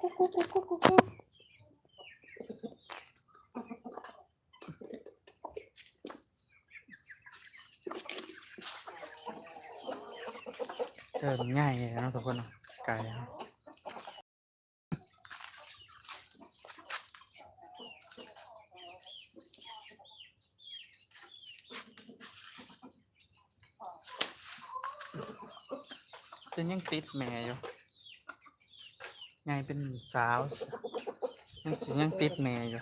กุ๊กกุ๊กกุ๊กกุ๊กกุ๊กกุ๊กเดินง่ายเลยเนาะทุกคนเนาะไกลเนาะจะยังติดแม่อยู่ ไงเป็นสาว ยังสิยังติดแม่อยู่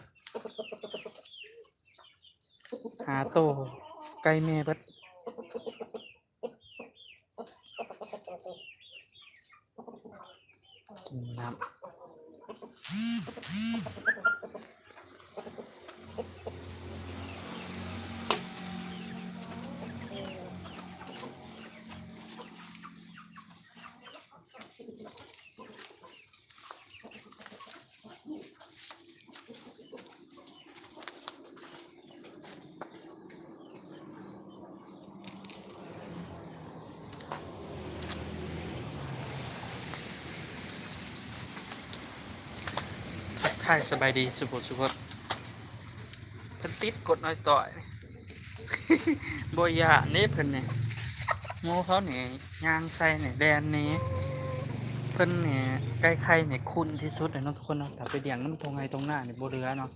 หาโตใกล้แม่เบิดกินน้ำ ทายสบายดีสุขสุดเพิ่นติดกดน้อยต่อยบ่ยาเนี่เพิ่นเนี่ยโมเขาเนี่ยยางใส่เนี่ยแดนนี้เพิ่นเนี่ยใกล้ใครเนี่ยคุ้นที่สุดเลยเนาะทุกคนเนาะแต่ไปเดียงน้ำตรงไงตรงหน้าเนี่ยบเหลือเนาะ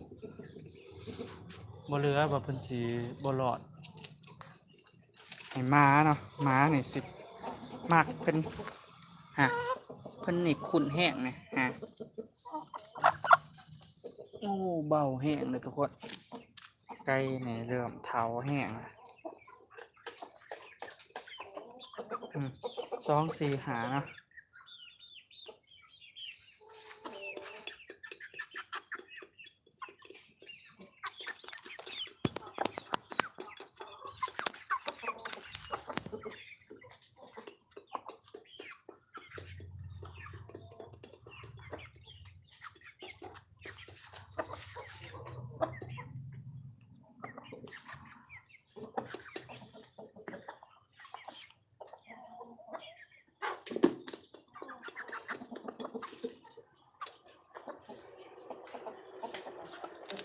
บเหลือว่าเพิ่นสิบ่รอดให้ม้าเนาะม้าเนี่ยสิมากเป็นฮะเพิ่นนี่คุ้นแห้งเนี่ยฮะ โอ้เบาแห้งเลยทุกคนไก่เนี่ยเริ่มเท้าแห้งสองสี่หานะ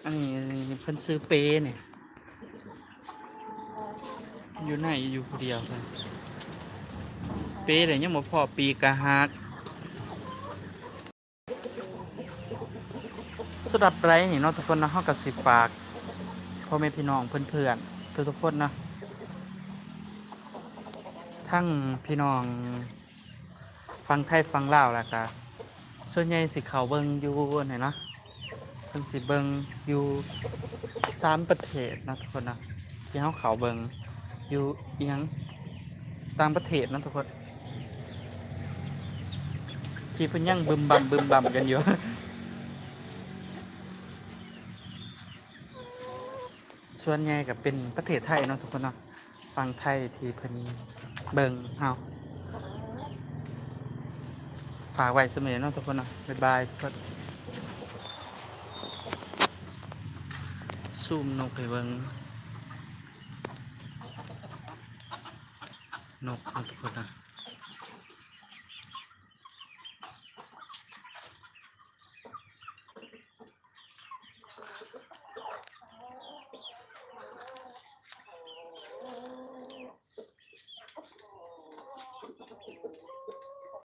อันนี้เพิ่นซื้อเปเนี่ย อยู่ไหนอยู่ผู้เดียวกันเปเลยยังบ่พอปีกะฮักสำหรับไรนี่เนาะทุกคนนาะเฮากับสิฝากพ่อแม่พี่น้องเพื่อนๆทุกทุกคนเนาะทั้งพี่น้องฟังไทยฟังลาวแล้วก็ส่วนใหญ่สิเขาเบิ่งอยู่ไหนเนาะ พิ่นสิเบิงอยู่สามประเทศนะทุกคนนะที่เขาเขาเบิงอยู่อีหยังต่างประเทศนะทุกคนที่เพิ่นยังบึมบัมบึมบัมกันอยู่ส่วนใหญ่ก็เป็นประเทศไทยเนาะทุกคนเนาะฟังไทยที่เพิ่นเบิงเฮาฝากไว้เสมอเนาะทุกคนเนาะบ๊ายบายทุกคน ซูมนกไปเบิงนกนะทุกคนนะ